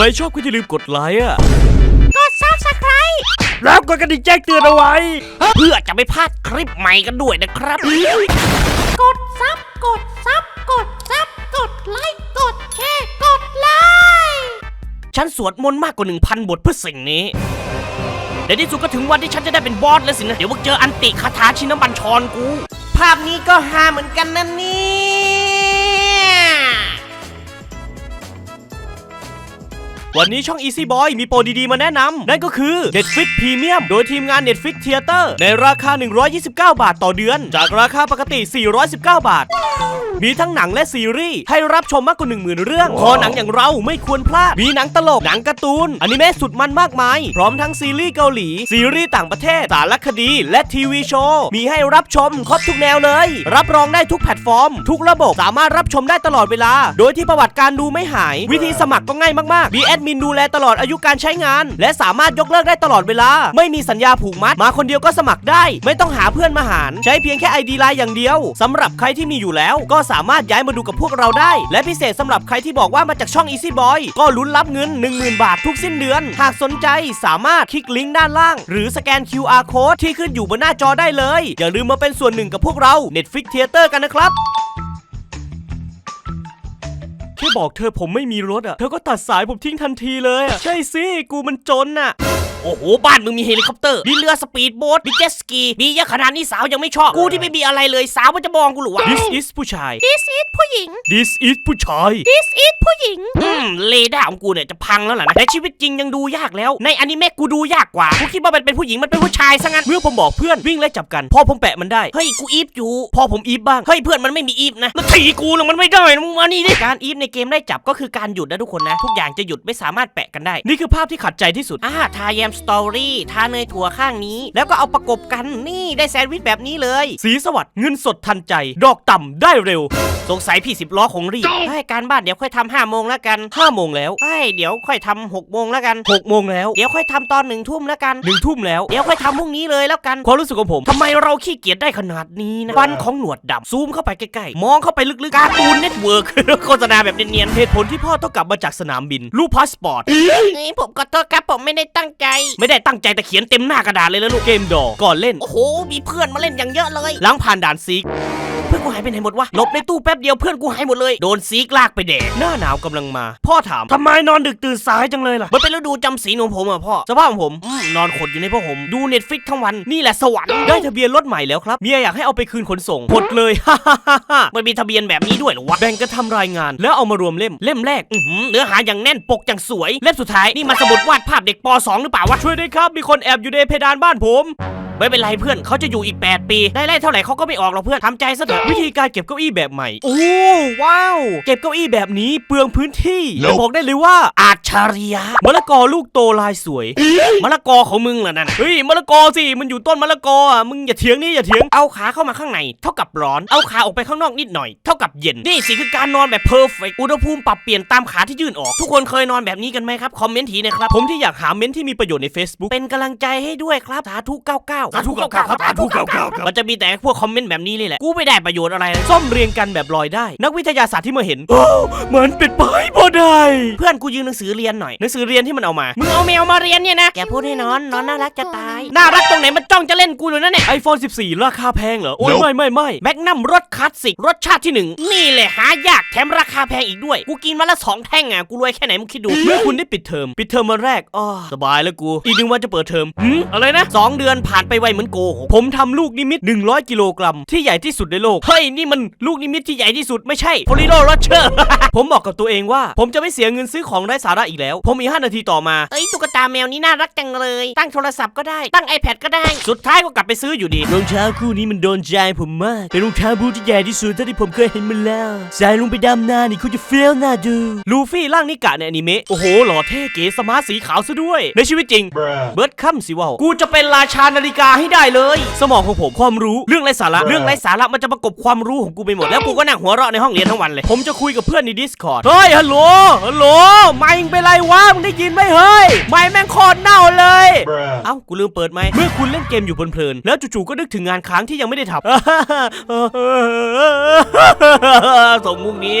ใครชอบก็อย่าลืมกดไลค์อะ กดซับสไครต์แล้วกดกระดิ่งแจ้งเตือนเอาไว้ เพื่อจะไม่พลาดคลิปใหม่กันด้วยนะครับ กดซับกดซับกดซับกดไลค์กดแชร์กดไลค์ฉันสวดมนต์มากกว่า 1,000 บทเพื่อสิ่งนี้ในที่สุดก็ถึงวันที่ฉันจะได้เป็นบอสแล้วสินะ เดี๋ยวมึงเจออันติคาถาชินบัญชรกู ภาพนี้ก็ฮาเหมือนกันนะเนี่ วันนี้ช่อง Easy Boy มีโปรดีๆ มาแนะนำนั่นก็คือ Netflix Premium โดยทีมงาน Netflix Theater ในราคา 129 บาทต่อเดือน จากราคาปกติ 419 บาทมีทั้งหนังและซีรีส์ให้รับชมมากกว่า 10,000 เรื่อง คอหนังอย่างเราไม่ควรพลาด มีหนังตลก หนังการ์ตูน อนิเมะสุดมันมากมาย พร้อมทั้งซีรีส์เกาหลี ซีรีส์ต่างประเทศ สารคดี และทีวีโชว์ มีให้รับชมครบทุกแนวเลย รับรองได้ทุกแพลตฟอร์ม ทุกระบบ สามารถรับชมได้ตลอดเวลา โดยที่ประวัติการดูไม่หาย วิธีสมัครก็ง่ายมากๆมีแอดมินดูแลตลอดอายุการใช้งาน และสามารถยกเลิกได้ตลอดเวลา ไม่มีสัญญาผูกมัด มาคนเดียวก็สมัครได้ ไม่ต้องหาเพื่อนมาหาร ใช้เพียงแค่ ID ไลน์อย่างเดียวสำหรับใครที่มีอยู่แล้ว ก็สามารถย้ายมาดูกับพวกเราได้ และพิเศษสำหรับใครที่บอกว่ามาจากช่อง Easy Boy ก็ลุ้นรับเงิน 10,000 บาททุกสิ้นเดือน หากสนใจสามารถคลิกลิงก์ด้านล่าง หรือสแกน QR code ที่ขึ้นอยู่บนหน้าจอได้เลย อย่าลืมมาเป็นส่วนหนึ่งกับพวกเรา Netflix Theater กันนะครับ แค่บอกเธอผมไม่มีรถอะ เธอก็ตัดสายผมทิ้งทันทีเลยอะ ใช่สิ กูมันจนอะ โอ้โห บ้านมึงมีเฮลิคอปเตอร์ มีเรือสปีดโบ๊ท มีเจ็ตสกี มีเยอะขนาดนี้สาวยังไม่ชอบ กูที่ไม่มีอะไรเลยสาวมันจะมองกูหรือวะ This is ผู้ชาย This is ผู้หญิง This is ผู้ชาย This is ผู้หญิง อืมเรดาร์ของกูเนี่ยจะพังแล้วล่ะนะในชีวิตจริงยังดูยากแล้ว ในอนิเมะกูดูยากกว่า กูคิดว่ามันเป็นผู้หญิงมันเป็นผู้ชายซะงั้น เมื่อผมบอกเพื่อนวิ่งไล่จับกันพอผมแปะมันได้ เฮ้ย กูอีฟอยู่พอผมอีฟบ้าง เฮ้ย เพื่อนมันไม่มีอีฟนะมันถีกูนะมันไม่ได้นะมึงมานี่ดิ การอีฟในเกมได้จับก็คือการหยุดนะทุกคนนะ ทุกอย่างจะหยุดไม่สามารถแปะกันได้ นี่คือภาพที่ขัดใจที่สุดอ่าทาแยมสตอรี่ทาเนยถั่วข้างนี้ แล้วก็เอาประกบกันนี่ได้แซนด์วิชแบบนี้เลย สีสวัสดิ์เงินสดทันใจ ดอกต่ำได้เร็ว สงสัยพี่สิบล้อคงรีบให้การบ้านเดี๋ยวค่อยทำห้าโมงแล้วกัน5โมงแล้วให้เดี๋ยวค่อยทำหกโมงแล้วกัน6โมงแล้วเดี๋ยวค่อยทำตอนหนึ่งทุ่มแล้วกัน1ทุ่มแล้วเดี๋ยวค่อยทำพรุ่งนี้เลยแล้วกันความรู้สึกของผมทำไมเราขี้เกียจได้ขนาดนี้นะฟันของหนวดดำซูมเข้าไปใกล้ๆมองเข้าไปลึกๆการ์ตูนเน็ตเวิร์ก โฆษณาแบบเนียนเหตุผลที่พ่อต้องกลับมาจากสนามบินรูปพาสปอร์ตๆนี่ผมขอโทษครับผมไม่ได้ตั้งใจไม่ได้ตั้งใจแต่เขียนเต็มหน้ากระดาษเลยแล้วลูกเกมดอก่อนเล่น โอ้โห มีเพื่อนมาเล่นอย่างเยอะเลย หลังผ่านด่านซีกเพื่ อนกูหายไปไหนหมดวะหลบในตู้แป๊บเดียวเพื่อนกูหายหมดเลยโดนซีกลากไปแดกหน้าหนาวกำลังมา พ่อถามทำไมนอนดึกตื่นสายจังเลยล่ะมันเป็นฤดูจำศีลของผมอะพ่อสภาพของผมอืมนอนขดอยู่ในผ้าห่มดูเน็ตฟิกทั้งวันนี่แหละสวรรค์ได้ทะเบียนรถใหม่แล้วครับเมียอยากให้เอาไปคืนขนส่งหมดเลย ฮ่าฮ่าฮ่าฮ่ามันมีทะเบียนแบบนี้ด้วยเหรอวะแบ่งกันทำรายงานแล้วเอามารวมเล่มเล่มแรกอื้อหือเนื้อหาอย่างแน่นปกอย่างสวยเล่มสุดท้ายนี่มันสมุดวาดภาพเด็กป .2 หรือเปล่าวะช่วยด้วยครับมีคนแอบอยู่ในเพดานบ้านผม ไม่เป็นไรเพื่อนเขาจะอยู่อีก 8 ปี ได้ไล่เท่าไหร่เขาก็ไม่ออกหรอกเพื่อนทำใจซะเถอะวิธีการเก็บเก้าอี้แบบใหม่ โอ้ว้าว เก็บเก้าอี้แบบนี้เปลืองพื้นที่แต่บอกได้เลยว่าอาชาริยะมะละกอลูกโตลายสวยมะละกอของมึงเหรอนั่นน่ะเฮ้ยมะละกอสิมันอยู่ต้นมะละกออะมึงอย่าเถียงนี่อย่าเถียงเอาขาเข้ามาข้างในเท่ากับร้อนเอาขาออกไปข้างนอกนิดหน่อยเท่ากับเย็นนี่สิคือการนอนแบบเพอร์เฟกอุณหภูมิปรับเปลี่ยนตามขาที่ยื่นออก ทุกคนเคยนอนแบบนี้กันไหมครับคอมเมนต์ทีนะครับผมที่อยากหาเม้นท์ที่มีประโยชน์ใน Facebook เป็นกำลังใจให้ด้วยครับสาธุ99สาธุ99ครับสาธุ99ครับมันจะมีแต่พวกคอมเมนต์แบบนี้นี่แหละกูไม่ได้ประโยชน์อะไรเลยซ่อมเรียงกันแบบลอยได้ นักวิทยาศาสตร์ที่มาเห็นโอ้เหมือนเป็นไปบ่ได้เพื่อนกูยืมหนังสือเรียนหน่อยหนังสือเรียนที่มันเอามามึงเอาแมวมาเรียนเนี่ยนะแกพูดให้นอนนอนน่ารักจะตายน่ารักตรงไหนมันจ้องจะเล่นกูอยู่นั่นเนี่ย iPhone 14 ราคาแพงเหรอโอ้ยไม่ไม่ไม่แมกนัมรสคลาสสิกรสชาติที่หนึ่งนี่แหละหายากแถมราคาแพงอีกด้วยกูกินมาละสองแท่งอะกูรวยแค่ไหนมึงคิดดูเมื่อคุณได้ปิดเทอมปิดเทอมวันแรกอ้อสบายแล้วกูอีกหนึ่งวันจะเปิดเทอมหืมอะไรนะสองเดือนผ่านไปไวเหมือนโกหกผมทำลูกนิมิต 100 กิโลกรัมที่ใหญ่ที่สุดในโลก เฮ้ย นี่มันลูกนิมิตที่ใหญ่ที่สุดไม่ใช่ฟลิโดโรเชอร์ ผมบอกกับตัวเองว่า ผมจะไม่เสียเงินซื้อของไร้สาระอีกแล้ว ผมมี5นาทีต่อมา เอ้ย ตุ๊กตาแมวนี้น่ารักจังเลย ตั้งโทรศัพท์ก็ได้ ตั้ง iPad ก็ได้ สุดท้ายก็กลับไปซื้ออยู่ดี รองเท้าคู่นี้มันโดนใจผมมาก เป็นรองเท้าบูทที่ใหญ่ที่สุดเท่าที่ผมเคยเห็นมาแล้วใส่ลงไปดำนานี่คุณจะเฟี้ยวน่าดู ลูฟี่ร่างนิกะในอนิเมะ โอ้โห หล่อเท่เก๋สมาร์ทสีขาวซะด้วย ในชีวิตจริง เบิร์ดคัมสิว่าวกูจะเป็นราชานาฬิกาให้ได้เลย สมองของผมความรู้เรื่องไร้สาระเรื่องไร้สาระมันจะประกบความรู้ของกูไปหมดแล้วกูก็นั่งหัวเราะในห้องเรียนทั้งวันเลย ผมจะคุยกับเพื่อนใน Discord เฮ้ยฮัลโหลฮัลโหลไม่เป็นไรวะมึงได้ยินไหมเฮ้ยไม่แม่งคอเน่าเลย Bruh. เอ้า กูลืมเปิดไหมค์เมื่อคุณเล่นเกมอยู่เพลินๆแล้วจู่ๆก็นึกถึงงานค้างที่ยังไม่ได้ทำส่งมุกนี้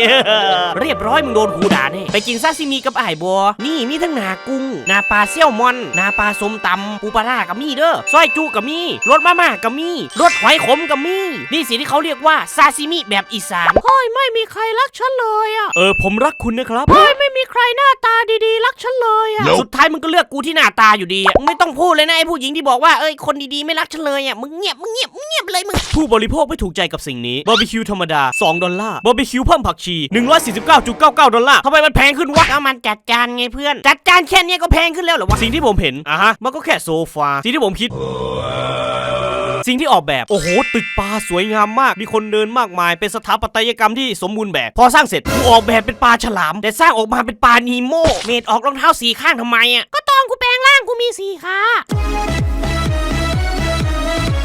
เรียบร้อยมึงโดนหูด่าแน่ไปกินซาซิมิกับไอ้ายบัวนี่มีทั้งหนากุ้งหนาปลาเซี่ยวมอนหนาปลาสมตำปูปลาร่ากับมีเด้อซอยจุกับมีรสมาม่ากับมีรสหอยขมกับมีนี่สิที่เขาเรียกว่าซาซิมิแบบอีสานเฮ้ยไม่มีใครรักฉันเลยอะเออผมรักคุณนะครับเฮ้ยไม่มีใครหน้าตาดีๆ รักฉันเลยอะ Nope สุดท้ายมึงก็เลือกกูที่หน้าตาอยู่ดีอะมึงไม่ต้องพูดเลยนะไอ้ผู้หญิงที่บอกว่าเอ้ยคนดีๆไม่รักฉันเลยอะมึงเงียบมึงเงียบมึงเงียบไปเลยมึงผู้บริโภคไม่ถูกใจกับสิ่งนี้บาร์บีคิวธรรมดา 2 ดอลลาร์บาร์บีคิวเพิ่มผักชี 149.99 ดอลลาร์ทำไมมันแพงขึ้นวะก็มันจัดจานไงเพื่อน จัดจานแค่เนี้ยก็แพงขึ้นแล้วเหรอวะสิ่งที่ผมเห็นอะฮะมันก็แค่โซฟาสิ่งที่ผมคิด สิ่งที่ออกแบบ โอ้โห ตึกปลาสวยงามมาก มีคนเดินมากมาย เป็นสถาปัตยกรรมที่สมบูรณ์แบบ พอสร้างเสร็จกูออกแบบเป็นปลาฉลาม แต่สร้างออกมาเป็นปลานีโมเมดออกรองเท้าสีข้างทำไมอะ ก็ตอนกูแปลงร่างกูมีสีขา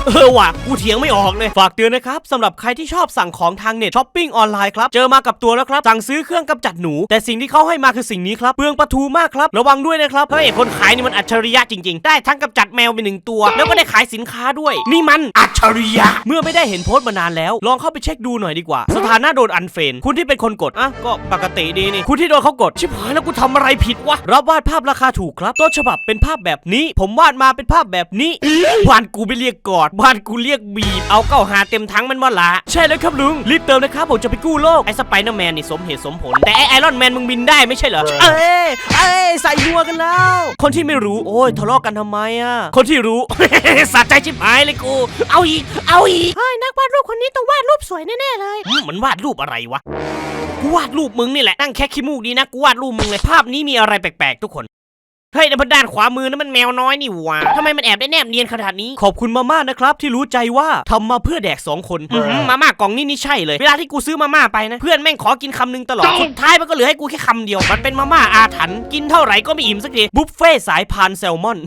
เออว่ะกูเถียงไม่ออกเลย ฝากเตือนนะครับสำหรับใครที่ชอบสั่งของทางเน็ตช้อปปิ้งออนไลน์ครับ เจอมากับตัวแล้วครับ สั่งซื้อเครื่องกำจัดหนู แต่สิ่งที่เขาให้มาคือสิ่งนี้ครับเปลืองปลาทูมากครับ ระวังด้วยนะครับเฮ้คนขายนี่มันอัจฉริยะจริงๆ ได้ทั้งกำจัดแมวไปหนึ่งตัว แล้วก็ได้ขายสินค้าด้วย นี่มันอัจฉริยะ เมื่อไม่ได้เห็นโพสต์มานานแล้ว ลองเข้าไปเช็คดูหน่อยดีกว่า สถานะโดนอันเฟนคุณที่เป็นคนกดอะก็ปกติดีนี่คุณที่โดนเขากดชิบหายแล้วกูทำอะไรผิดวะรับวาดภาพราคาถูกครับต้นฉบับเป็นภาพแบบนี้ ผมวาดมาเป็นภาพแบบนี้บ้านกูไม่เรียกกอดบ้านกูเรียกบีบ เอาเก้าหาเต็มทั้งมันว่าละ ใช่แล้วครับลุง รีบเติมนะครับผมจะไปกู้โลก ไอ้สไปเดอร์แมนนี่สมเหตุสมผล แต่ไอ้ไอรอนแมนมึงบินได้ไม่ใช่เหรอ เอ้ยเอ้ยใส่นัวกันแล้ว คนที่ไม่รู้ โอ้ยทะเลาะกันทำไมอะ คนที่รู้ สะใจชิบหายเลยกู เอาอีก เอาอีกเฮ้ยนักวาดรูปคนนี้ต้องวาดรูปสวยแน่ๆเลยมันวาดรูปอะไรวะกูวาดรูปมึงนี่แหละนั่งแค่ขี้มูกดีนะกูวาดรูปมึงเลยภาพนี้มีอะไรแปลกๆทุกคน เฮ้ยในบนด้านขวามือนั่นมันแมวน้อยนี่หว่าทำไมมันแอบได้แนบเนียนขนาดนี้ ขอบคุณมาม่านะครับ ที่รู้ใจว่าทำมาเพื่อแดกสองคนอื้อหือมาม่ากล่องนี่นี่ใช่เลย เวลาที่กูซื้อมาม่าไปนะ เพื่อนแม่งขอกินคำนึงตลอด สุดท้ายมันก็เหลือให้กูแค่คำเดียว มันเป็นมาม่าอาถรรพ์กินเท่าไหร่ก็ไม่อิ่มสักทีบุฟเฟ่สายพานแซลมอน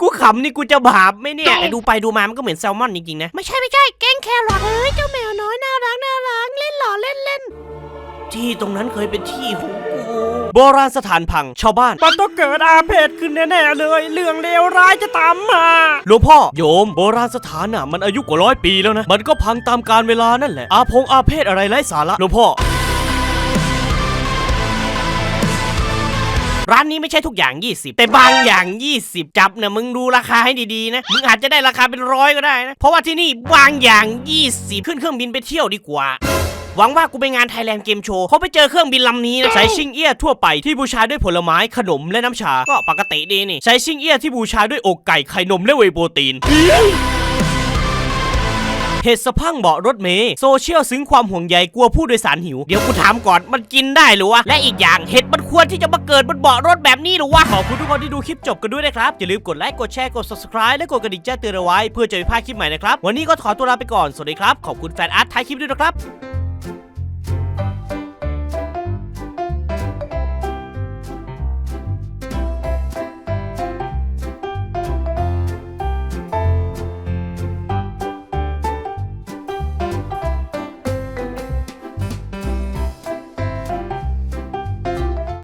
กูขำนี่กูจะบาปไหมเนี่ยแต่ดูไปดูมามันก็เหมือนแซลมอนจริงๆนะ ไม่ใช่ไม่ใช่แกงแครอทเอ้ยเจ้าแมวน้อยน่ารักน่ารักเล่นหล่อเล่นเล่นที่ตรงนั้นเคยเป็นที่ของกู โบราณสถานพังชาวบ้านมันต้องเกิดอาเพศขึ้นแน่ๆเลย เรื่องเลวร้ายจะตามมาหลวงพ่อโยมโบราณสถานน่ะมันอายุกว่าร้อยปีแล้วนะ มันก็พังตามกาลเวลานั่นแหละ อาพงอาเพศอะไรไร้สาระหลวงพ่อร้านนี้ไม่ใช่ทุกอย่าง 20 แต่บางอย่าง 20 จับเนี่ยมึงดูราคาให้ดีๆนะ มึงอาจจะได้ราคาเป็นร้อยก็ได้นะ เพราะว่าที่นี่บางอย่าง 20 ขึ้นเครื่องบินไปเที่ยวดีกว่า หวังว่ากูไปงานไทยแลนด์เกมโชว์เขาไปเจอเครื่องบินลำนี้นะใช้ชิงเอี้ยทั่วไปที่บูชาด้วยผลไม้ขนมและน้ำชา ก็ปกติดีนี่ ใช้ชิงเอี้ยที่บูชาด้วยอกไก่ไข่นมและเวโปรตีนเห็ดสะพังเบาะรถเมย์โซเชียลซึ้งความห่วงใยกลัวผู้โดยสารหิว เดี๋ยวกูถามก่อนมันกินได้หรือวะ และอีกอย่างเห็ดมันควรที่จะมาเกิดบนเบาะรถแบบนี้หรือวะ ขอบคุณทุกคนที่ดูคลิปจบกันด้วยนะครับ อย่าลืมกดไลค์กดแชร์กด subscribe และกดกระดิ่งแจ้งเตือนเอาไว้ เพื่อจะไม่พลาดคลิปใหม่นะครับ วันนี้ก็ขอตัวลาไปก่อน สวัสดีครับ ขอบคุณแฟนอาร์ตท้ายคลิปด้วยนะครับ